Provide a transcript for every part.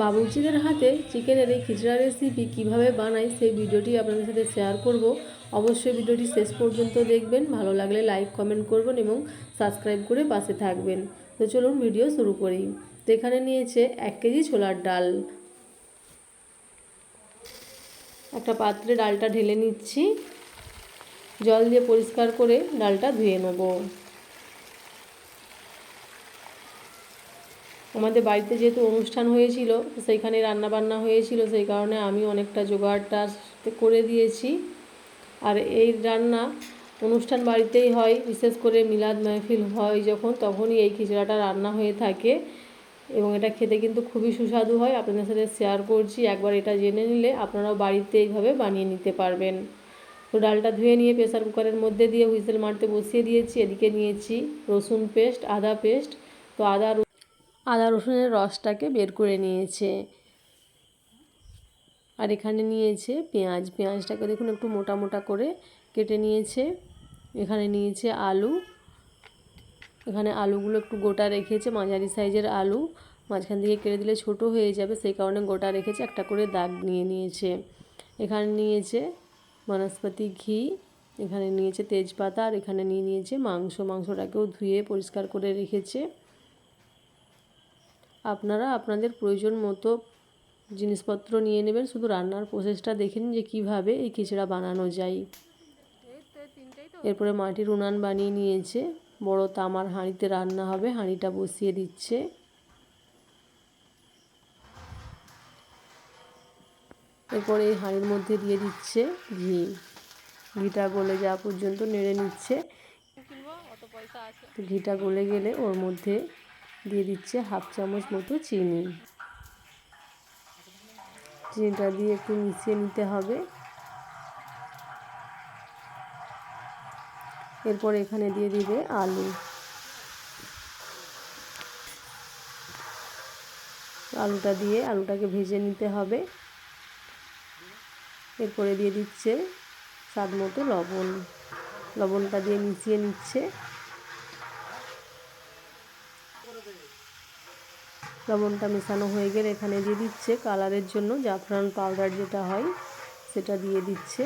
বাবুর্চিদের হাতে চিকেনের এই খিচড়া রেসিপি কীভাবে বানাই সেই ভিডিওটি আপনাদের সাথে শেয়ার করব। অবশ্যই ভিডিওটি শেষ পর্যন্ত দেখবেন। ভালো লাগলে লাইক কমেন্ট করবেন এবং সাবস্ক্রাইব করে পাশে থাকবেন। তো চলুন ভিডিও শুরু করি। তো এখানে নিয়েছে এক কেজি ছোলার ডাল। একটা পাত্রে ডালটা ঢেলে নিচ্ছি। জল দিয়ে পরিষ্কার করে ডালটা ধুয়ে নেব। আমাদের বাড়িতে যেহেতু অনুষ্ঠান হয়েছিল, সেইখানে রান্না বান্না হয়েছিল, সেই কারণে আমি অনেকটা জোগাড়টা করে দিয়েছি। আর এই রান্না অনুষ্ঠান বাড়িতেই হয়, বিশেষ করে মিলাদ মাহফিল হয় যখন, তখনই এই খিচড়াটা রান্না হয়ে থাকে এবং এটা খেতে কিন্তু খুবই সুস্বাদু হয়। আপনাদের সাথে শেয়ার করছি, একবার এটা জেনে নিলে আপনারাও বাড়িতে এইভাবে বানিয়ে নিতে পারবেন। তো ডালটা ধুয়ে নিয়ে প্রেসার কুকারের মধ্যে দিয়ে হুইসেল মারতে বসিয়ে দিয়েছি, এদিকে নিয়েছি রসুন পেস্ট আদা পেস্ট তো আদা আদা রসুনের রসটাকে বের করে নিয়েছে। আর এখানে নিয়েছে পেঁয়াজ। পেঁয়াজটাকে দেখুন একটু মোটা মোটা করে কেটে নিয়েছে। এখানে নিয়েছে আলু। এখানে আলুগুলো একটু গোটা রেখেছে, মাঝারি সাইজের আলু। মাঝখান থেকে কেটে দিলে ছোট হয়ে যাবে, সেই কারণে গোটা রেখেছে, একটা করে দাগ নিয়ে নিয়েছে। এখানে নিয়েছে বনস্পতি ঘি, এখানে নিয়েছে তেজপাতা, আর এখানে নিয়ে নিয়েছে মাংস। মাংসটাকেও ধুয়ে পরিষ্কার করে রেখেছে। আপনারা আপনাদের প্রয়োজন মতো জিনিসপত্র নিয়ে নেবেন, শুধু রান্নার প্রসেসটা দেখে নিন যে কীভাবে এই খিচড়া বানানো যায়। এরপরে মাটির উনান বানিয়ে নিয়েছে, বড় তামার হাঁড়িতে রান্না হবে, হাঁড়িটা বসিয়ে দিচ্ছে। এরপরে এই হাঁড়ির মধ্যে দিয়ে দিচ্ছে ঘি। ঘিটা গলে যাওয়া পর্যন্ত নেড়ে নিচ্ছে। ঘিটা গলে গেলে ওর মধ্যে দিয়ে দিচ্ছে হাফ চামচ মতো চিনি। চিনিটা দিয়ে একটু মিশিয়ে নিতে হবে। এরপর এখানে দিয়ে দিবে আলু। আলুটা দিয়ে আলুটাকে ভেজে নিতে হবে। এরপরে দিয়ে দিচ্ছে স্বাদ মতো লবণ। লবণটা দিয়ে মিশিয়ে নিচ্ছে। লবণটা মেশানো হয়ে গেলে এখানে দিয়ে দিচ্ছে কালারের জন্য জাফরান পাউডার যেটা হয়, সেটা দিয়ে দিচ্ছে।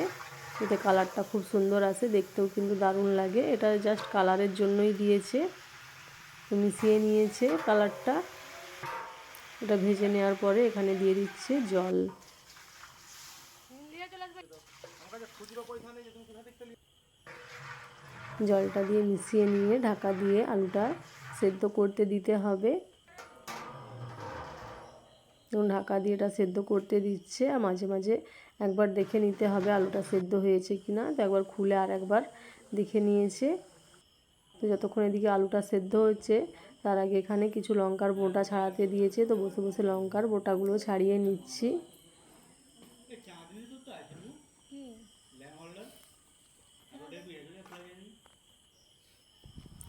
এতে কালারটা খুব সুন্দর আসে দেখতেও কিন্তু দারুণ লাগে। এটা জাস্ট কালারের জন্যই দিয়েছে। মিশিয়ে নিয়েছে কালারটা। এটা ভেজে নেওয়ার পরে এখানে দিয়ে দিচ্ছে জল। জলটা দিয়ে মিশিয়ে নিয়ে ঢাকা দিয়ে আলুটা সেদ্ধ করতে দিতে হবে। ঢাকা দিয়ে এটা সেদ্ধ করতে দিচ্ছে। আর মাঝে মাঝে একবার দেখে নিতে হবে আলুটা সেদ্ধ হয়েছে কি না তো একবার খুলে আর একবার দেখে নিয়েছে। তো যতক্ষণ এদিকে আলুটা সেদ্ধ হচ্ছে, তার আগে এখানে কিছু লঙ্কার বোটা ছাড়াতে দিয়েছে। তো বসে বসে লঙ্কার বোটাগুলো ছাড়িয়ে নিচ্ছি।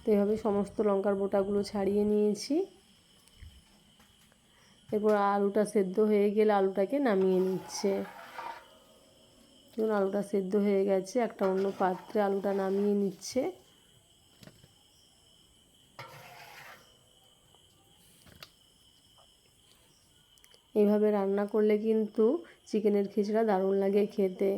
তো এভাবে সমস্ত লঙ্কার বোটাগুলো ছাড়িয়ে নিয়েছি। এরপর আলুটা সেদ্ধ হয়ে গেলে আলুটাকে নামিয়ে নিচ্ছে। দেখুন আলুটা সেদ্ধ হয়ে গেছে, একটা অন্য পাত্রে আলুটা নামিয়ে নিচ্ছে। এইভাবে রান্না করলে কিন্তু চিকেনের খিচড়া দারুণ লাগে খেতে।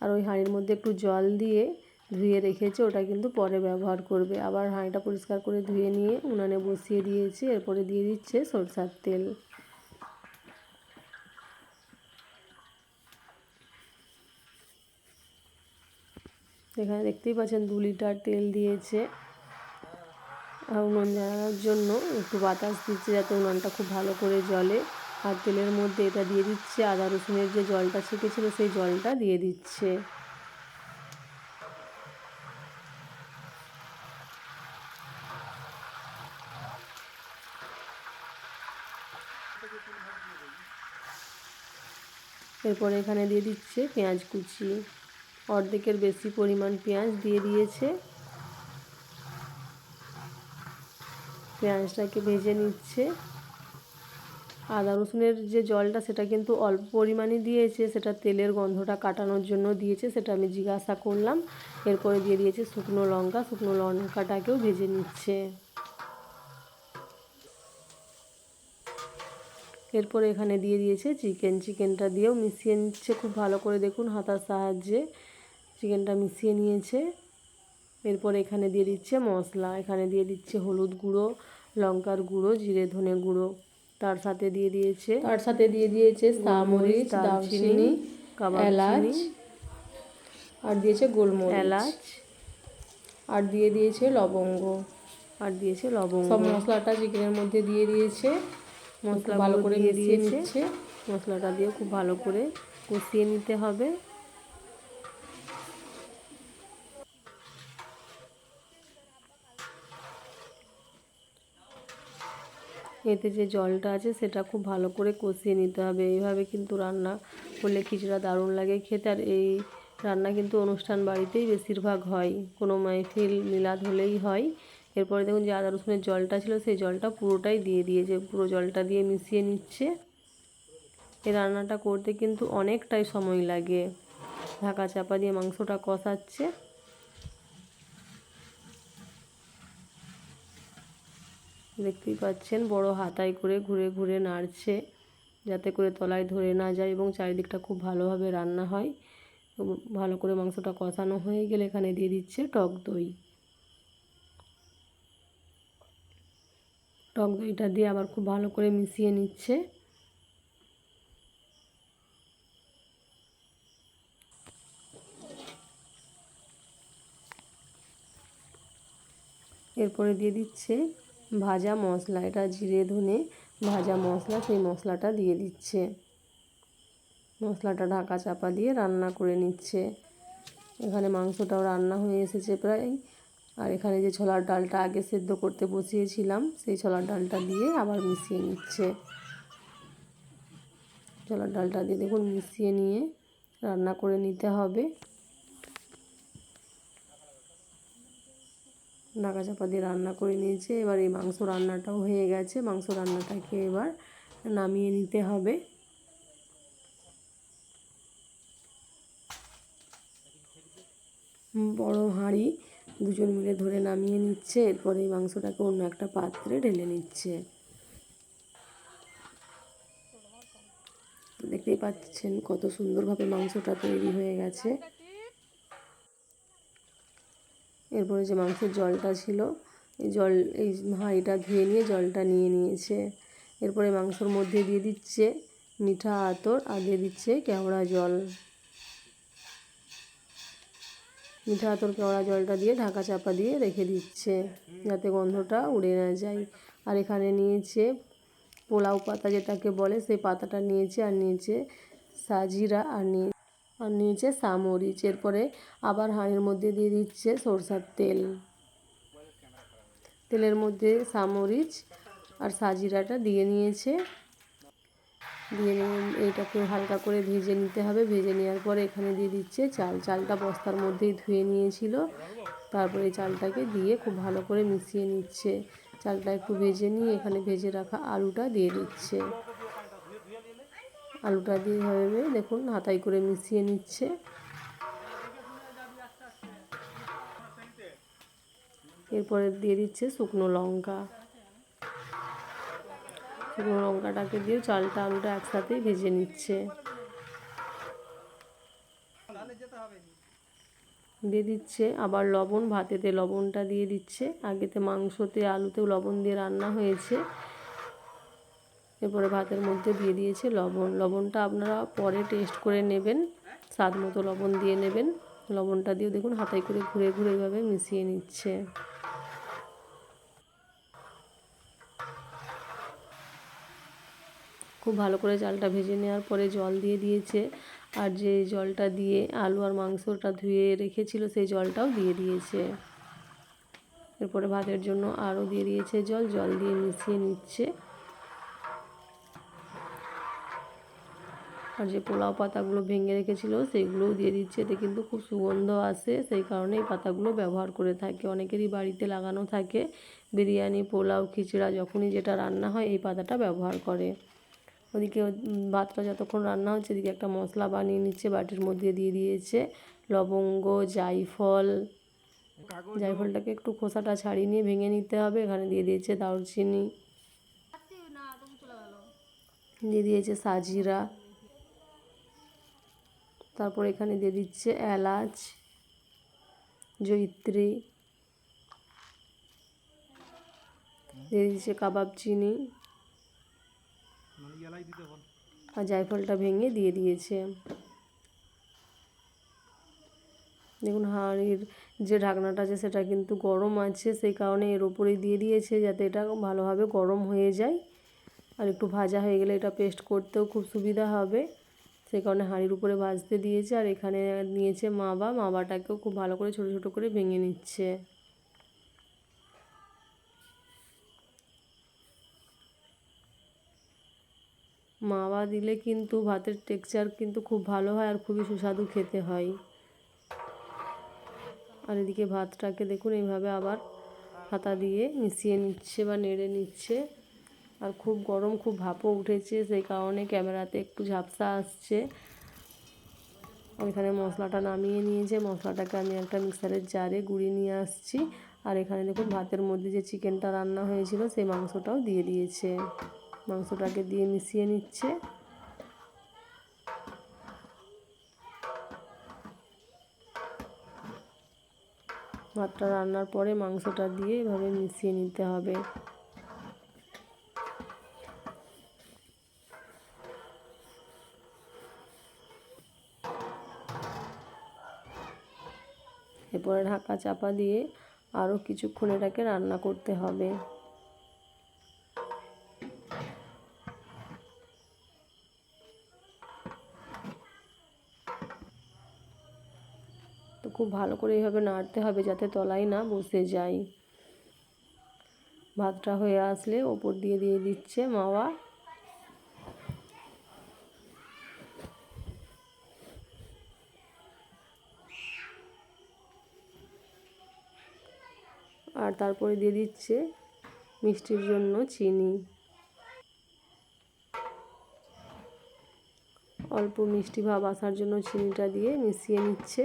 আর ওই হাঁড়ির মধ্যে একটু জল দিয়ে ধুয়ে রেখেছে, ওটা কিন্তু পরে ব্যবহার করবে। আবার হাঁড়িটা পরিষ্কার করে ধুয়ে নিয়ে উনানে বসিয়ে দিয়েছি, এরপরে দিয়ে দিচ্ছে সরষার তেল। এখানে দেখতেই পাচ্ছেন দু লিটার তেল দিয়েছে। আর উনুন জ্বালানোর জন্য একটু বাতাস দিচ্ছে যাতে উনুনটা খুব ভালো করে জলে আর তেলের মধ্যে এটা দিয়ে দিচ্ছে আদা রসুনের যে জলটা ছেঁকেছিল সেই জলটা দিয়ে দিচ্ছে। এরপরে এখানে দিয়ে দিচ্ছে পেঁয়াজ কুচি। অর্ধেকের বেশি পরিমাণ পেঁয়াজ দিয়ে দিয়েছে। পেঁয়াজটাকে ভেজে নিচ্ছে। আদা রসুনের যে জলটা, সেটা কিন্তু অল্প পরিমাণে দিয়েছে। সেটা তেলের গন্ধটা কাটানোর জন্য দিয়েছে। সেটা আমি জিজ্ঞাসা করলাম। এরপরে দিয়ে দিয়েছে শুকনো লঙ্কা। শুকনো লঙ্কাটাকেও ভেজে নিচ্ছে। এরপরে এখানে দিয়ে দিয়েছে চিকেন। চিকেনটা দিয়েও মিশিয়ে নিচ্ছে। খুব ভালো করে দেখুন হাতার সাহায্যে। চিকেনটা মিশিয়ে নিয়েছে। এরপর এখানে দিয়ে দিচ্ছে মশলা এখানে দিয়ে দিচ্ছে হলুদ গুঁড়ো লঙ্কার গুঁড়ো জিরে ধনে গুঁড়ো। তার সাথে দিয়ে দিয়েছে তার সাথে দিয়ে দিয়েছে সামরিচ দারচিনি এলাচ আর দিয়েছে গোলমরিচ। এলাচ। আর দিয়ে দিয়েছে লবঙ্গ। আর দিয়েছে লবঙ্গ। সব মশলাটা চিকেনের মধ্যে দিয়ে দিয়েছে। মশলা ভালো করে মিশিয়ে নিচ্ছে। মশলাটা দিয়ে খুব ভালো করে কষিয়ে নিতে হবে। এতে যে জলটা আছে সেটা খুব ভালো করে কষিয়ে নিতে হবে। এইভাবে কিন্তু রান্না করলে খিচুড়া দারুণ লাগে খেতে। আর এই রান্না কিন্তু অনুষ্ঠান বাড়িতেই বেশিরভাগ হয়। কোনো মাহফিল মিলাদ হলেই হয়। এরপরে দেখুন যে আদা রসুনের জলটা ছিল, সেই জলটা পুরোটাই দিয়ে দিয়েছে, পুরো জলটা দিয়ে মিশিয়ে নিচ্ছে। এই রান্নাটা করতে কিন্তু অনেকটাই সময় লাগে। ঢাকা চাপা দিয়ে মাংসটা কষাচ্ছে। দেখতেই পাচ্ছেন, বড় হাতায় করে ঘুরে ঘুরে নাড়ছে, যাতে করে তলায় ধরে না যায় এবং চারিদিকটা খুব ভালোভাবে রান্না হয়। ভালো করে মাংসটা কষানো হয়ে গেলে এখানে দিয়ে দিচ্ছে টক দই। টক দইটা দিয়ে আবার খুব ভালো করে মিশিয়ে নিচ্ছে। এরপরে দিয়ে দিচ্ছে ভাজা মশলা এটা জিরে, ধনে ভাজা মশলা, সেই মশলাটা দিয়ে দিচ্ছে। মশলাটা ঢাকা চাপা দিয়ে রান্না করে নিচ্ছে। এখানে মাংসটাও রান্না হয়ে এসেছে প্রায়। আর এখানে যে ছোলার ডালটা আগে সেদ্ধ করতে বসিয়েছিলাম, সেই ছোলার ডালটা দিয়ে আবার মিশিয়ে নিচ্ছে। ছোলার ডালটা দিয়ে দেখুন মিশিয়ে নিয়ে রান্না করে নিতে হবে। ঢাকা চাপা দিয়ে রান্না করে নিয়েছে। এবার এই মাংস রান্নাটাও হয়ে গেছে। মাংস রান্নাটাকে এবার নামিয়ে নিতে হবে। বড় হাঁড়ি দুজন মিলে ধরে নামিয়ে নিচ্ছে। এরপরে এই মাংসটাকে অন্য একটা পাত্রে ঢেলে নিচ্ছে। দেখতেই পাচ্ছেন কত সুন্দরভাবে মাংসটা তৈরি হয়ে গেছে। এরপরে যে মাংসের জলটা ছিল, এই জল, এই হাঁড়িটা ধুয়ে নিয়ে জলটা নিয়ে নিয়েছে। এরপরে মাংসর মধ্যে দিয়ে দিচ্ছে মিঠা আতর আর দিয়ে দিচ্ছে কেওড়া জল। মিঠা আতর, কেওড়া জলটা দিয়ে ঢাকা চাপা দিয়ে রেখে দিচ্ছে, যাতে গন্ধটা উড়ে না যায়। আর এখানে নিয়েছে পোলাও পাতা, যেটাকে বলে সেই পাতাটা নিয়েছে আর নিয়েছে সাজিরা আর নিয়ে আর নিয়েছে সামরিচ। এরপরে আবার হাঁড়ির মধ্যে দিয়ে দিচ্ছে সরষার তেল। তেলের মধ্যে সামরিচ আর সাজিরাটা দিয়ে নিয়েছে। দিয়ে এইটাকে হালকা করে ভেজে নিতে হবে। ভেজে নেওয়ার পরে এখানে দিয়ে দিচ্ছে চাল। চালটা বস্তার মধ্যেই ধুয়ে নিয়েছিল। তারপরে চালটাকে দিয়ে খুব ভালো করে মিশিয়ে নিচ্ছে। চালটা একটু ভেজে নিয়ে এখানে ভেজে রাখা আলুটা দিয়ে দিচ্ছে। আলুটা দিয়ে হবে। দেখুন হাতাই করে মিশিয়ে নিচ্ছে। এরপরে দিয়ে দিচ্ছে শুকনো লঙ্কা। শুকনো লঙ্কাটাকে দিয়ে চালটা আলুটা একসাথেই ভেজে নিচ্ছে। দিয়ে দিচ্ছে আবার লবণ, ভাতেতে লবণটা দিয়ে দিচ্ছে। আগেতে মাংসতে, আলুতেও লবণ দিয়ে রান্না হয়েছে। এরপরে ভাতের মধ্যে দিয়ে দিয়েছে লবণ। লবণটা আপনারা পরে টেস্ট করে নেবেন। স্বাদ মতো লবণ দিয়ে নেবেন। লবণটা দিয়ে দেখুন হাতায় করে ঘুরে ঘুরে এভাবে মিশিয়ে নিচ্ছে। খুব ভালো করে চালটা ভেজে নেওয়ার পরে জল দিয়ে দিয়েছে। আর যে জলটা দিয়ে আলু আর মাংসটা ধুয়ে রেখেছিল সেই জলটাও দিয়ে দিয়েছে। এরপরে ভাতের জন্য আরও দিয়ে দিয়েছে জল। জল দিয়ে মিশিয়ে নিচ্ছে। আর যে পোলাও পাতাগুলো ভেঙে রেখেছিল সেইগুলোও দিয়ে দিচ্ছে। এতে কিন্তু খুব সুগন্ধ আসে সেই কারণে এই পাতাগুলো ব্যবহার করে থাকে। অনেকেরই বাড়িতে লাগানো থাকে। বিরিয়ানি পোলাও খিচড়া যখনই যেটা রান্না হয় এই পাতাটা ব্যবহার করে। ওদিকে ভাতটা যতক্ষণ রান্না হচ্ছে এদিকে একটা মশলা বানিয়ে নিচ্ছে বাটির মধ্যে দিয়ে দিয়েছে। লবঙ্গ জাইফল জায়ফলটাকে একটু খোসাটা ছাড়িয়ে নিয়ে ভেঙে নিতে হবে। এখানে দিয়ে দিয়েছে দারুচিনি। দিয়ে দিয়েছে সাজিরা। তারপর এখানে দিয়ে দিচ্ছে এলাচ, জয়িত্রী, দিয়ে দিচ্ছে কাবাব চিনি আর জায়ফলটা ভেঙে দিয়ে দিয়েছে। দেখুন হাঁড়ির যে ঢাকনাটা আছে সেটা কিন্তু গরম আছে, সেই কারণে এর ওপরেই দিয়ে দিয়েছে যাতে এটা ভালোভাবে গরম হয়ে যায়। আর একটু ভাজা হয়ে গেলে এটা পেস্ট করতেও খুব সুবিধা হবে। সেই কারণে হাঁড়ির উপরে ভাজতে দিয়েছে আর এখানে নিয়েছে মাবা মাবাটাকেও খুব ভালো করে ছোটো ছোটো করে ভেঙে নিচ্ছে। মাওয়া দিলে কিন্তু ভাতের টেক্সচার কিন্তু খুব ভালো হয় আর খুবই সুস্বাদু খেতে হয়। আর এদিকে ভাতটাকে দেখুন, এইভাবে আবার হাতা দিয়ে মিশিয়ে নিচ্ছে বা নেড়ে নিচ্ছে। আর খুব গরম, খুব ভাপও উঠেছে, সেই কারণে ক্যামেরাতে একটু ঝাপসা আসছে। এখানে মশলাটা নামিয়ে নিয়েছে, মশলাটাকে আমি একটা মিক্সারের জারে গুঁড়িয়ে নিয়ে আসছি। আর এখানে দেখুন, ভাতের মধ্যে যে চিকেনটা রান্না হয়েছিল, সেই মাংসটাও দিয়ে দিয়েছে। মাংসটাকে দিয়ে মিশিয়ে নিচ্ছে। ভাতটা রান্নার পরে মাংসটা দিয়ে এভাবে মিশিয়ে নিতে হবে। এরপরে ঢাকা চাপা দিয়ে আরও কিছুক্ষণ এটাকে রান্না করতে হবে। তো খুব ভালো করে এইভাবে নাড়তে হবে যাতে তলায় না বসে যায়। ভাতটা হয়ে আসলে ওপর দিয়ে দিয়ে দিচ্ছে মাওয়া। আর তারপরে দিয়ে দিচ্ছে মিষ্টির জন্য চিনি। অল্প মিষ্টি ভাব আসার জন্য চিনিটা দিয়ে মিশিয়ে নিচ্ছে।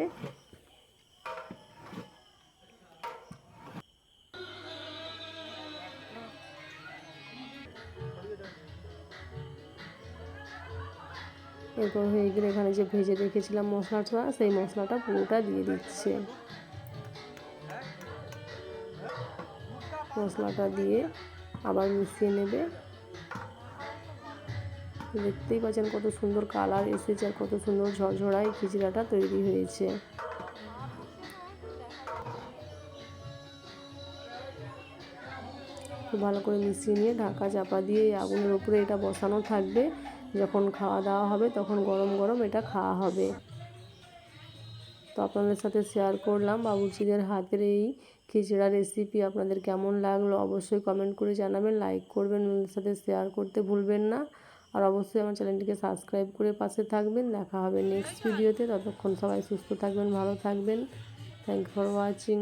এরপর হয়ে গেলে এখানে যে ভেজে রেখেছিলাম মশলাটা, সেই মশলাটা পুরোটা দিয়ে দিচ্ছে। মশলাটা দিয়ে আবার মিশিয়ে নেবে। দেখতেই পাচ্ছেন কত সুন্দর কালার এসেছে আর কত সুন্দর ঝরঝরাই খিচড়াটা তৈরি হয়েছে। খুব ভালো করে মিশিয়ে নিয়ে ঢাকা চাপা দিয়ে আগুনের উপরে এটা বসানো থাকবে। যখন খাওয়া দাওয়া হবে তখন গরম গরম এটা খাওয়া হবে। তো আপনাদের সাথে শেয়ার করলাম বাবুর্চিদের হাতের এই খিচড়া রেসিপি আপনাদের কেমন লাগল অবশ্যই কমেন্ট করে জানাবেন লাইক করবেন, ওদের সাথে শেয়ার করতে ভুলবেন না। আর অবশ্যই আমার চ্যানেলটিকে সাবস্ক্রাইব করে পাশে থাকবেন। দেখা হবে নেক্সট ভিডিওতে ততক্ষণ সবাই সুস্থ থাকবেন, ভালো থাকবেন। Thank for watching